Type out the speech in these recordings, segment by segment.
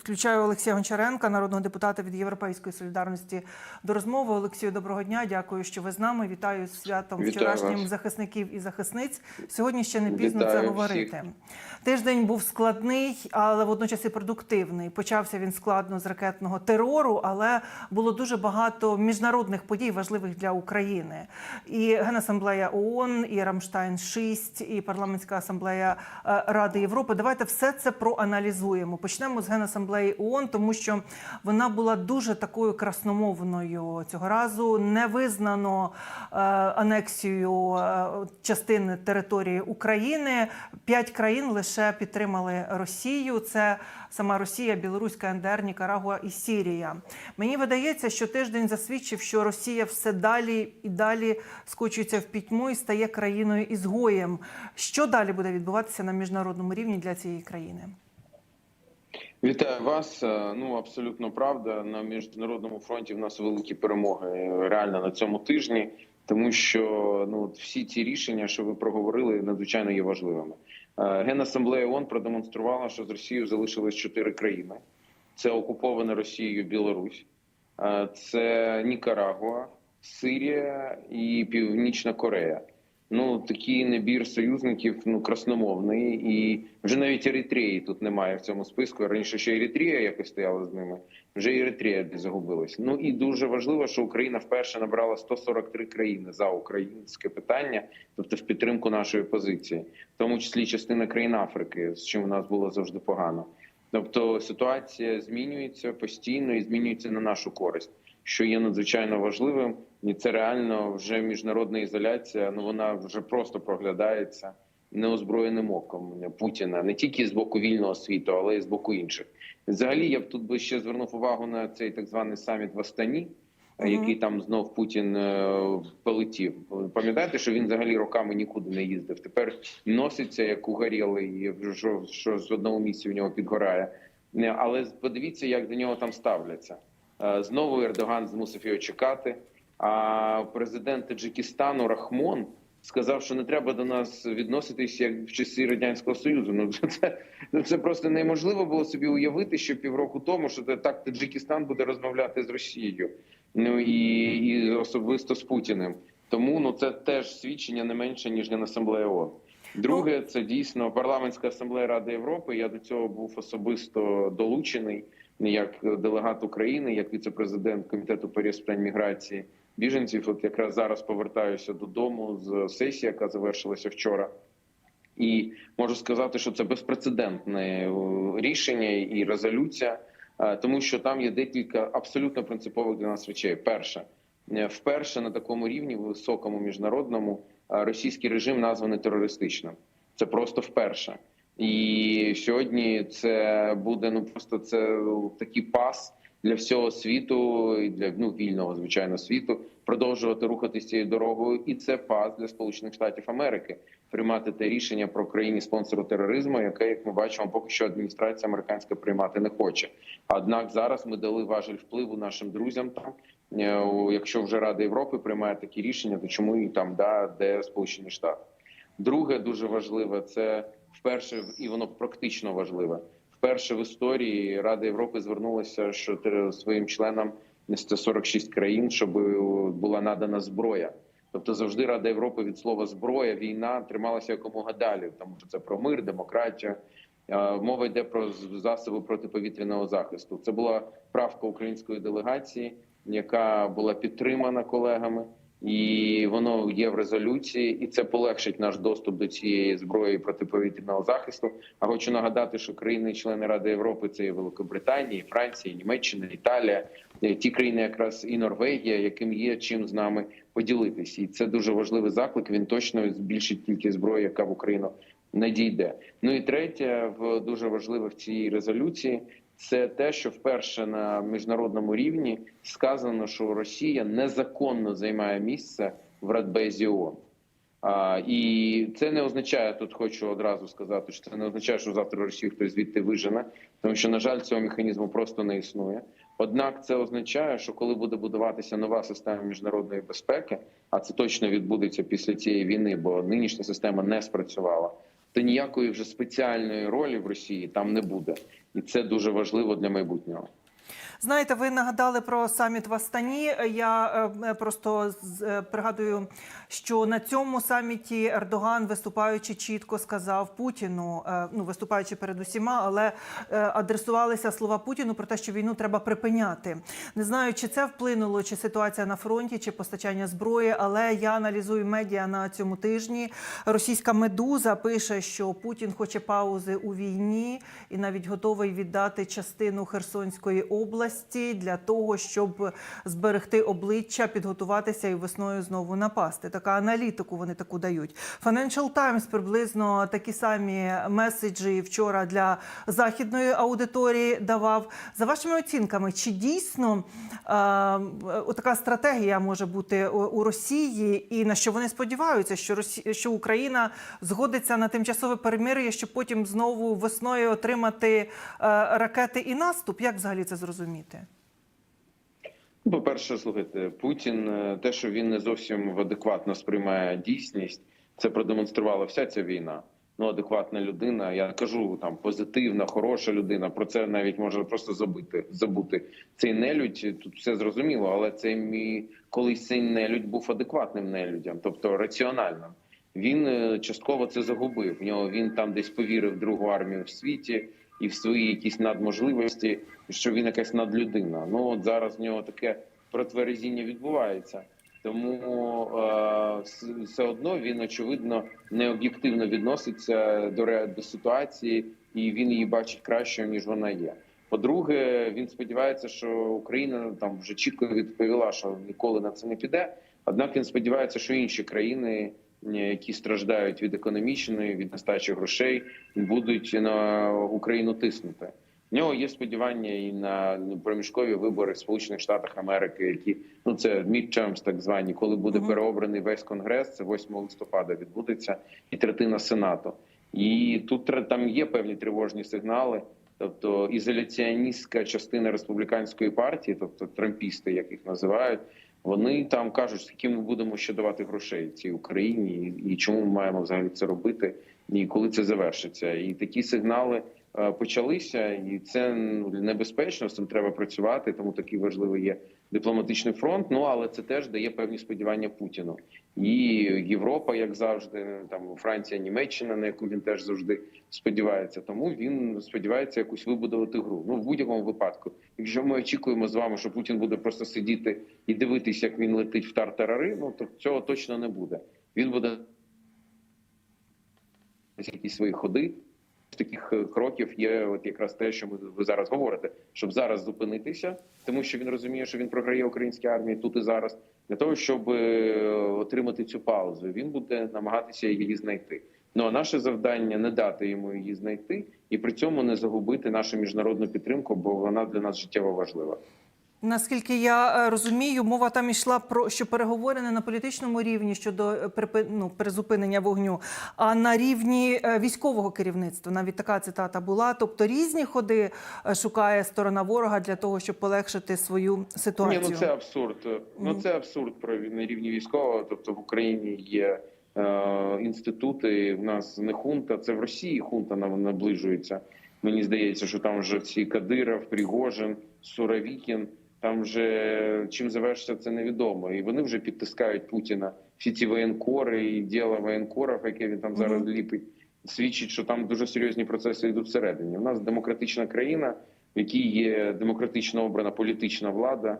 Підключаю Олексія Гончаренка, народного депутата від Європейської солідарності до розмови. Олексію, доброго дня. Дякую, що ви з нами. Вітаю з святом Вітаю вчорашнім вас. захисників і захисниць. Сьогодні ще не пізно Вітаю це говорити. всіх. Тиждень був складний, але водночас і продуктивний. Почався він складно з ракетного терору, але було дуже багато міжнародних подій, важливих для України. І Генасамблея ООН, і Рамштайн 6 і парламентська асамблея е, Ради Європи. Давайте все це проаналізуємо. Почнемо з Генасамблеї ООН, тому що вона була дуже такою красномовною цього разу. Не визнано е, анексію е, частини території України. П'ять країн лише підтримали Росію. Це сама Росія, Білоруська, НДР, Нікарагуа і Сірія. Мені видається, що тиждень засвідчив, що Росія все далі і далі скочується в пітьму і стає країною ізгоєм. Що далі буде відбуватися на міжнародному рівні для цієї країни? Вітаю вас. Е, Ну абсолютно правда. На міжнародному фронті в нас великі перемоги е, реально на цьому тижні, тому що ну всі ці рішення, що ви проговорили, надзвичайно є важливими. Е, Генасамблея ООН продемонструвала, що з Росією залишились чотири країни: це окупована Росією Білорусь, це Нікарагуа, Сирія і Північна Корея. Ну такий набір союзників ну красномовний, і вже навіть Еритреї тут немає в цьому списку. Раніше ще Ерітрія якось стояла з ними. Вже Еритрея загубилась. Ну і дуже важливо, що Україна вперше набрала 143 країни за українське питання, тобто в підтримку нашої позиції, в тому числі частина країн Африки, з чим у нас було завжди погано. Тобто ситуація змінюється постійно і змінюється на нашу користь, що є надзвичайно важливим, і це реально вже міжнародна ізоляція. Ну вона вже просто проглядається неозброєним оком Путіна не тільки з боку вільного світу, але й з боку інших. Взагалі, я б тут би ще звернув увагу на цей так званий саміт в Астані, Мгм. який там знов Путін е, полетів. Пам'ятаєте, що він взагалі роками нікуди не їздив. Тепер носиться як угорілий, що, що з одного місця в нього підгорає. Не, Але подивіться, як до нього там ставляться. Е, Знову Ердоган змусив його чекати. А президент Таджикистану Рахмон сказав, що не треба до нас відноситись як в часи радянського союзу. Ну це, ну, це просто неможливо було собі уявити, що півроку тому, що так Таджикистан буде розмовляти з Росією, ну і, і особисто з Путіним. Тому ну це теж свідчення не менше ніж Генасамблея ООН. Друге, це дійсно парламентська асамблея Ради Європи. Я до цього був особисто долучений як делегат України, як віцепрезидент комітету з питань міграції біженців. От якраз зараз повертаюся додому з сесії, яка завершилася вчора. І можу сказати, що це безпрецедентне е, рішення і резолюція, е, тому що там є декілька абсолютно принципових для нас речей. Перше, е, вперше на такому рівні, високому міжнародному, російський режим названий терористичним. Це просто вперше. І сьогодні це буде ну просто це такий пас для всього світу і для ну вільного звичайно світу продовжувати рухатися цією дорогою, і це пас для Сполучених Штатів Америки приймати те рішення про країні спонсору тероризму, яке як ми бачимо, поки що адміністрація американська приймати не хоче. Однак зараз ми дали важель впливу нашим друзям там. Е, Якщо вже Рада Європи приймає такі рішення, то чому і там да де Сполучені Штати? Друге дуже важливе це вперше і воно практично важливе. Вперше в історії Рада Європи звернулася, що своїм членам це 46 країн, щоб була надана зброя. Тобто завжди Рада Європи від слова зброя, війна трималася якомога далі, тому що це про мир, демократію. Е, Мова йде про засоби протиповітряного захисту. Це була правка української делегації, яка була підтримана колегами, і воно є в резолюції, і це полегшить наш доступ до цієї зброї протиповітряного захисту. А хочу нагадати, що країни-члени Ради Європи це і Великобританія, Франція, Німеччина, Італія, Е, ті країни, якраз і Норвегія, яким є чим з нами поділитися, і це дуже важливий заклик. Він точно збільшить кількість зброї, яка в Україну надійде. Ну і третє, в дуже важливе в цій резолюції. Це те, що вперше на міжнародному рівні сказано, що Росія незаконно займає місце в Радбезі ООН. А, і це не означає, тут хочу одразу сказати, що це не означає, що завтра Росію хтось звідти вижене, тому що, на жаль, цього механізму просто не існує. Однак це означає, що коли буде будуватися нова система міжнародної безпеки, а це точно відбудеться після цієї війни, бо нинішня система не спрацювала. То ніякої вже спеціальної ролі в Росії там не буде, і це дуже важливо для майбутнього. Знаєте, ви нагадали про саміт в Астані. Я е, просто з- е, пригадую, що на цьому саміті Ердоган, виступаючи, чітко сказав Путіну, е, ну виступаючи перед усіма, але е, адресувалися слова Путіну про те, що війну треба припиняти. Не знаю, чи це вплинуло, чи ситуація на фронті, чи постачання зброї. Але я аналізую медіа на цьому тижні. Російська медуза пише, що Путін хоче паузи у війні і навіть готовий віддати частину Херсонської області для того, щоб зберегти обличчя, підготуватися і весною знову напасти. Така аналітику вони таку дають. Financial Times приблизно такі самі меседжі вчора для західної аудиторії давав. За вашими оцінками, чи дійсно е, така стратегія може бути у Росії, і на що вони сподіваються, що Росі... що Україна згодиться на тимчасове перемир'я, щоб потім знову весною отримати е, ракети і наступ? Як взагалі це зрозуміти? Ну, По-перше, слухайте, Путін, е, те, що він не зовсім адекватно сприймає дійсність, це продемонструвала вся ця війна. Ну, адекватна людина. Я кажу там позитивна, хороша людина. Про це навіть можна просто забути. Забути цей нелюдь. Тут все зрозуміло, але цей мій колись цей нелюдь був адекватним нелюдям, тобто раціональним. Він е, частково це загубив. В нього він там десь повірив в другу армію в світі і в свої якісь надможливості, що він якась надлюдина. Ну от зараз в нього таке протверезіння відбувається. Тому е, все одно він очевидно не об'єктивно відноситься до до ситуації, і він її бачить кращою ніж вона є. По-друге, він сподівається, що Україна там вже чітко відповіла, що ніколи на це не піде. Однак він сподівається, що інші країни, які страждають від економічної, від нестачі грошей, будуть на Україну тиснути. В нього є сподівання і на проміжкові вибори в Сполучених Штатах Америки, які ну це midterms, так звані, коли буде переобраний весь конгрес. Це 8 листопада відбудеться і третина сенату. І тут там є певні тривожні сигнали. Тобто ізоляціоністська частина республіканської партії, тобто трампісти, як їх називають, вони там кажуть, скільки ми будемо ще давати грошей цій Україні, і, чому ми маємо взагалі це робити, і коли це завершиться. І такі сигнали почалися, і це небезпечно. З цим треба працювати. Тому такий важливий є дипломатичний фронт. Ну але це теж дає певні сподівання Путіну. І Європа, як завжди, там Франція, Німеччина, на яку він теж завжди сподівається. Тому він сподівається якусь вибудувати гру. Ну в будь-якому випадку, якщо ми очікуємо з вами, що Путін буде просто сидіти і дивитись, як він летить в тартарари, ну то цього точно не буде. Він буде якісь свої ходи. Таких е, кроків є от якраз те, що ви зараз говорите, щоб зараз зупинитися, тому що він розуміє, що він програє українській армії тут і зараз, для того, щоб е, отримати цю паузу. Він буде намагатися її знайти. Ну а наше завдання не дати йому її знайти і при цьому не загубити нашу міжнародну підтримку, бо вона для нас життєво важлива. Наскільки я е, розумію, мова там йшла про що переговори не на політичному рівні щодо е, ну, призупинення вогню, а на рівні е, військового керівництва. Навіть така цитата була. Тобто різні ходи шукає сторона ворога для того, щоб полегшити свою Ні, ситуацію. ну це абсурд. Ну це абсурд про на рівні військового. Тобто в Україні є е, інститути. В нас не хунта, це в Росії хунта нам наближується. Мені здається, що там вже всі Кадиров, Пригожин, Суровікін. Там вже чим завершиться це невідомо, і вони вже підтискають Путіна. Всі ці воєнкори і діло воєнкорів, яке він там зараз Мгм. ліпить, свідчить, що там дуже серйозні процеси йдуть всередині. У нас демократична країна, в якій є демократично обрана політична влада,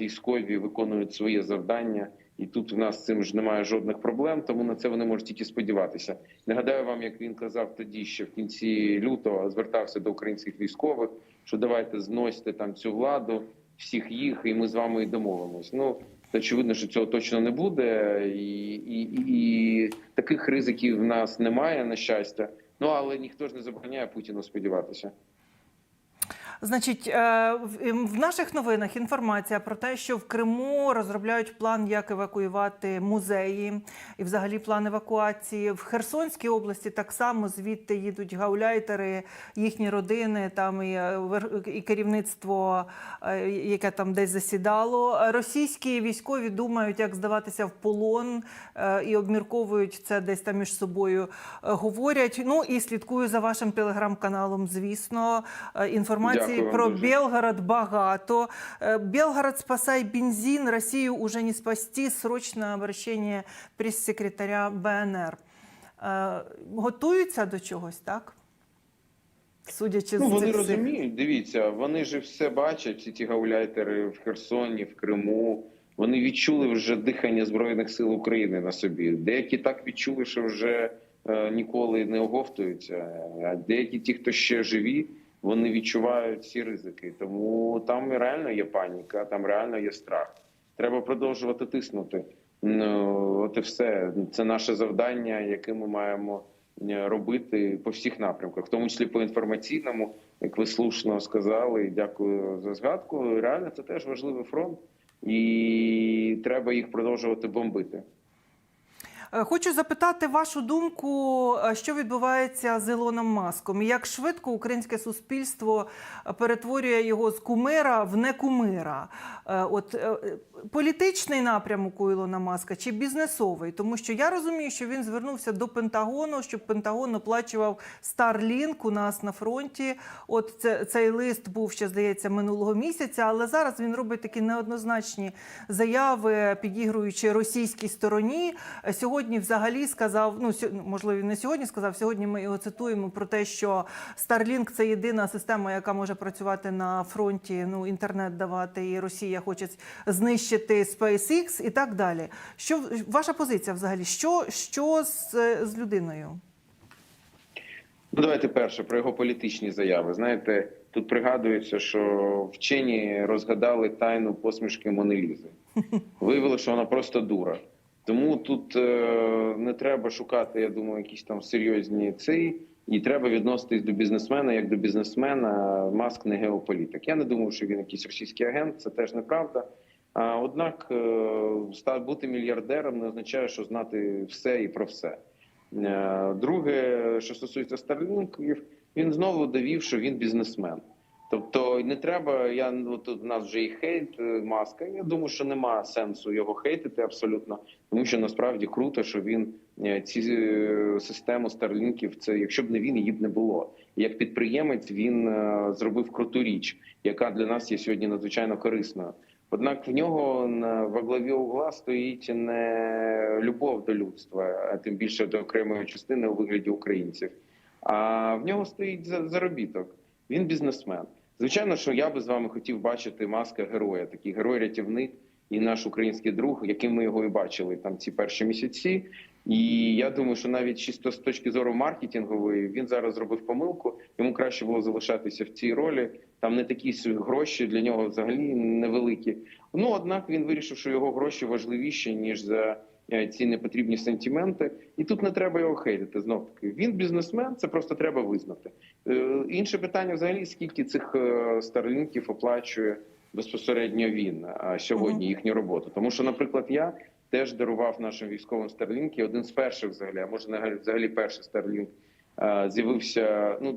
військові виконують своє завдання, і тут в нас з цим ж немає жодних проблем, тому на це вони можуть тільки сподіватися. Нагадаю вам, як він казав тоді, ще в кінці лютого звертався до українських військових, що давайте зносьте там цю владу, всіх їх, і ми з вами домовимось. Ну очевидно, що цього точно не буде, і, і, і, і таких ризиків в нас немає, на щастя. Ну але ніхто ж не забороняє Путіну сподіватися. Значить, е, в в наших новинах інформація про те, що в Криму розробляють план, як евакуювати музеї, і взагалі план евакуації. В Херсонській області так само звідти їдуть гауляйтери, їхні родини, там і, е, і керівництво, е, яке там десь засідало. Російські військові думають, як здаватися в полон і обмірковують це десь там між собою говорять. Ну і слідкую за вашим телеграм-каналом. Звісно, інформації Дякую вам про дуже. Белгород багато. Е, Белгород спасай бензин, Россию уже не спасти. Срочне обращення прес-секретаря БНР. Е, Готуються до чогось, так? Судячи Ну з вони цих розуміють. Дивіться, вони ж все бачать. Всі ті гауляйтери в Херсоні, в Криму. Вони відчули вже дихання збройних сил України на собі. Деякі так відчули, що вже е, ніколи не оговтуються. А деякі, ті, хто ще живі, вони відчувають всі ризики. Тому там реально є паніка, там реально є страх. Треба продовжувати тиснути. Ну, от і все. Це наше завдання, яке ми маємо е, робити по всіх напрямках, в тому числі по інформаційному, як ви слушно сказали. Дякую за згадку. Реально, це теж важливий фронт, і треба їх продовжувати бомбити. Е, Хочу запитати вашу думку, е, що відбувається з Ілоном Маском, і як швидко українське суспільство е, перетворює його з кумира в некумира. От політичний напрямок у Ілона Маска чи бізнесовий? Тому що я розумію, що він звернувся до Пентагону, щоб Пентагон оплачував Starlink у нас на фронті. От це цей лист був ще здається минулого місяця, але зараз він робить такі неоднозначні заяви, підігруючи російській стороні. Е, Сьогодні взагалі сказав, ну можливо, не сьогодні сказав. Сьогодні ми його цитуємо про те, що Starlink – це єдина система, яка може працювати на фронті. Ну інтернет давати, і Росія хоче знищити SpaceX і так далі. Що ваша позиція взагалі? Що, що з, з людиною? Ну, давайте перше про його політичні заяви. Знаєте, тут пригадується, що вчені розгадали тайну посмішки Монелізи. Виявилося, що вона просто дура. Тому тут е, не треба шукати, я думаю, якісь там серйозні цей, і треба відноситись до бізнесмена як до бізнесмена. Маск не геополітик. Я не думаю, що він якийсь російський агент. Це теж неправда. А однак е, бути мільярдером не означає, що знати все і про все. Е, Друге, що стосується старлінків, він знову довів, що він бізнесмен. Тобто не треба. Я ну, тут у нас вже і хейт е, маска. Я думаю, що немає сенсу його хейтити абсолютно, тому що насправді круто, що він е, ці е, систему старлінків. Це якщо б не він, її б не було. Як підприємець він зробив круту річ, яка для нас є сьогодні надзвичайно корисною. Однак в нього во главі угла стоїть не любов до людства, а тим більше до окремої частини у вигляді українців. А в нього стоїть за- заробіток. Він бізнесмен. Звичайно, що я би з вами хотів бачити маска героя, такий герой рятівник і наш український друг, яким ми його і бачили там ці перші місяці. І я думаю, що навіть чисто з точки зору маркетингової він зараз зробив помилку. Йому краще було залишатися в цій ролі. Там не такі гроші для нього взагалі невеликі. Ну однак він вирішив, що його гроші важливіші ніж за ці непотрібні сентименти. І тут не треба його хейтити. Знов таки він бізнесмен, це просто треба визнати. Е, Інше питання, взагалі, скільки цих е, старлінків оплачує безпосередньо він а, сьогодні їхню роботу. Тому що, наприклад, я теж дарував нашим військовим старлінки. Один з перших, взагалі, а може взагалі перший старлінк е, з'явився ну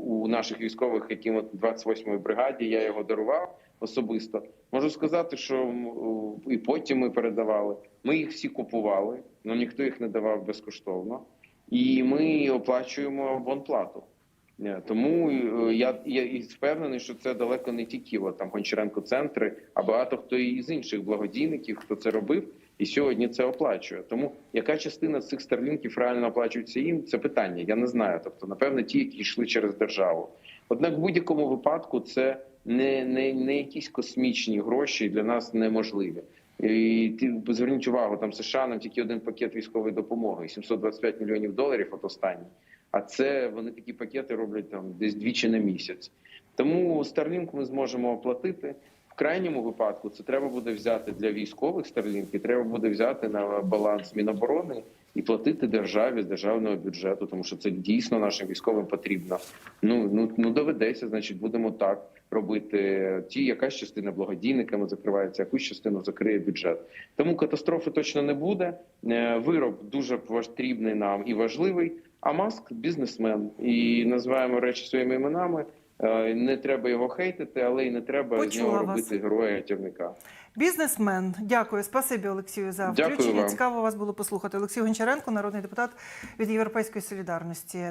у наших військових, яким от 28-ї бригаді. Я його дарував особисто. Можу сказати, що і потім ми передавали. Ми їх всі купували, але ніхто їх не давав безкоштовно, і ми оплачуємо абонплату. Е, Тому е, я, я і впевнений, що це далеко не тільки там Гончаренко центри, а багато хто і з інших благодійників, хто це робив, і сьогодні це оплачує. Тому яка частина цих старлінків реально оплачується їм? Це питання. Я не знаю. Тобто, напевно, ті, які йшли через державу. Однак, в будь-якому випадку, це не, не, не якісь космічні гроші для нас неможливі. І ти зверніть увагу, там США нам тільки один пакет військової допомоги 725 мільйонів доларів. От останній. А це вони такі пакети роблять там десь двічі на місяць. Тому Starlink ми зможемо оплатити. Крайньому випадку це треба буде взяти для військових старлінки, треба буде взяти на баланс Міноборони і платити державі з державного бюджету, тому що це дійсно нашим військовим потрібно. Ну ну ну доведеться, значить, будемо так робити. Ті, якась частина благодійниками закривається, якусь частину закриє бюджет. Тому катастрофи точно не буде. Е, Вироб дуже потрібний нам і важливий. А маск бізнесмен і називаємо речі своїми іменами. Е, Не треба його хейтити, але й не треба з нього вас. робити героя рятівника. Бізнесмен, дякую, спасибі Олексію за включення. Цікаво вас було послухати. Олексій Гончаренко, народний депутат від Європейської солідарності.